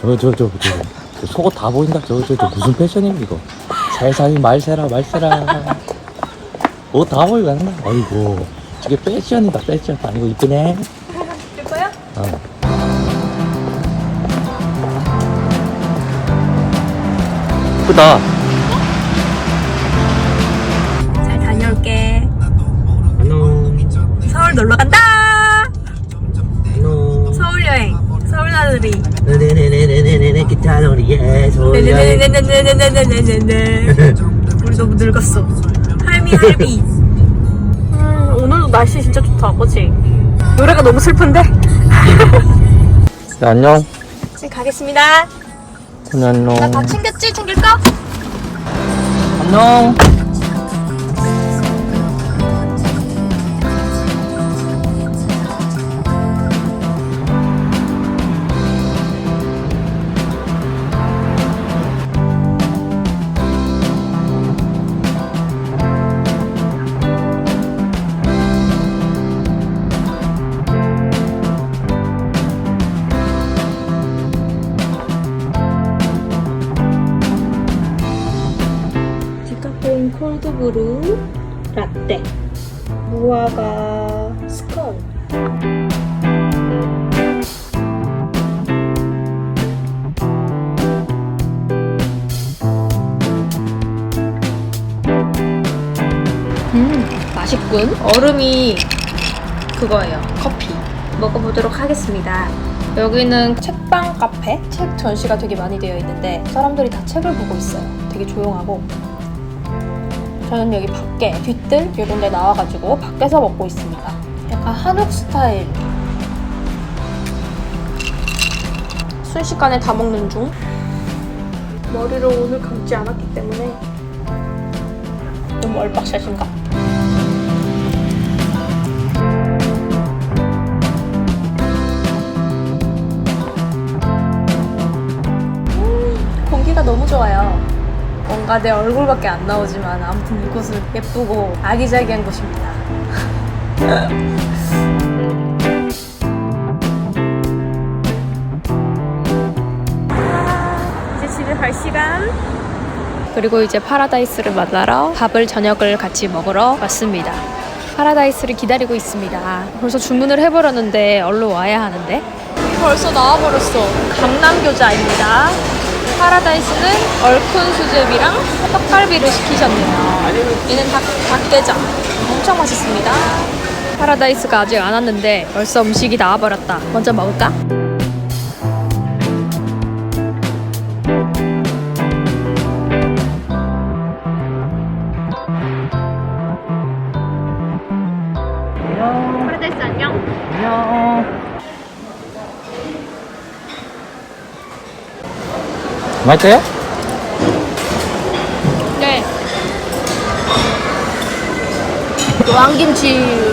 저저저저 저. 속옷 다 보인다. 저저 저. 무슨 패션이야 이거? 세상이 말세라 말세라. 옷 다 보이고 한다 아이고. 저게 패션이다 패션. 아니고 이쁘네. 예뻐요? 어. 이쁘다. 잘 다녀올게. 안녕. 서울 놀러 간다. 안녕 서울 여행. 서울 나들이. 네네네네네네 기타 놀이에 소리 네네네네네네네네네. 우리 너무 늙었어. 할미 할미. 음, 오늘도 날씨 진짜 좋다, 그치? 노래가 너무 슬픈데? 안녕 네, 가겠습니다. 안녕 나 다 챙겼지? 챙길 거? 안녕 콜드브루 라떼. 무화과 스콘. 음, 맛있군. 얼음이 그거예요. 커피. 먹어보도록 하겠습니다. 여기는 책방 카페? 책 전시가 되게 많이 되어 있는데 사람들이 다 책을 보고 있어요. 되게 조용하고. 저는 여기 밖에 뒤뜰 이런 데 나와가지고 밖에서 먹고 있습니다. 약간 한옥 스타일. 순식간에 다 먹는 중. 머리를 오늘 감지 않았기 때문에 너무 얼빡샷인가? 음, 공기가 너무 좋아요. 뭔가 내 얼굴밖에 안 나오지만 아무튼 이곳은 예쁘고 아기자기한 곳입니다. 이제 집에 갈 시간. 그리고 이제 파라다이스를 만나러 밥을 저녁을 같이 먹으러 왔습니다. 파라다이스를 기다리고 있습니다. 벌써 주문을 해버렸는데 얼른 와야 하는데 벌써 나와버렸어. 강남교자입니다. 파라다이스는 얼큰 수제비랑 떡갈비를 시키셨네요. 얘는 닭, 닭게장. 엄청 맛있습니다. 파라다이스가 아직 안 왔는데 벌써 음식이 나와버렸다. 먼저 먹을까? 파라다이스 안녕. 안녕 맛있어요? 네. 왕김치